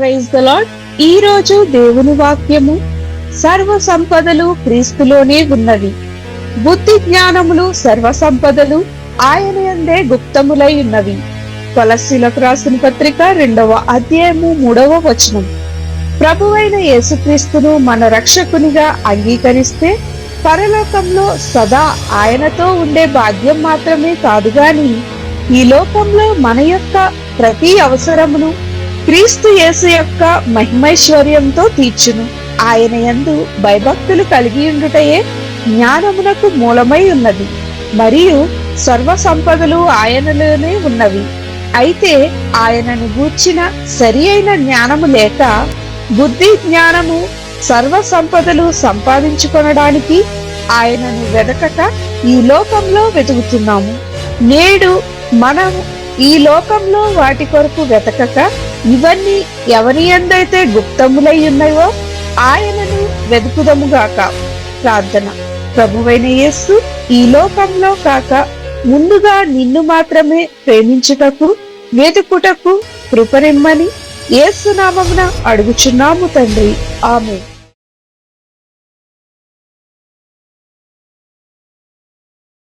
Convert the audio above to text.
Praise the lord ఈ రోజు దేవుని వాక్యము సర్వ సంపదలు క్రీస్తులోనే ఉన్నవి. బుద్ధి జ్ఞానములు సర్వ సంపదలు ఆయన యందే గుప్తములై ఉన్నవి. కొలస్సీలకు రాసిన పత్రిక రెండవ అధ్యాయము మూడవ వచనం. ప్రభువైన యేసుక్రీస్తును మన రక్షకునిగా అంగీకరిస్తే పరలోకంలో సదా ఆయనతో ఉండే భాగ్యం మాత్రమే కాదు గాని ఈ లోకంలో మన యొక్క ప్రతి అవసరమును క్రీస్తు యేసు యొక్క మహిమైశ్వర్యంతో తీర్చును. ఆయన యందు భయభక్తులు కలిగి ఉండుటయే జ్ఞానమునకు మూలమై ఉన్నది. మరియు సర్వ సంపదలు ఆయనలోనే ఉన్నవి. అయితే ఆయనను గూర్చిన సరి అయిన జ్ఞానము లేక బుద్ధి జ్ఞానము సర్వ సంపదలు సంపాదించుకొనడానికి ఆయనను వెదకక ఈ లోకంలో వెతుకుతున్నాము. నేడు మనం ఈ లోకంలో వాటి కొరకు వెతకక ఇవన్నీ ఎవరి ఎందైతే గుప్తములై ఉన్నాయో ఆయనను వెతుకుదముగాక ప్రార్థన. ప్రభువైన యేసు ఈ లోకంలో కాక ముందుగా నిన్ను మాత్రమే ప్రేమించుటకు వెతుకుటకు కృపరిమ్మని ఏసునామమున అడుగుచున్నాము తండ్రి. ఆమె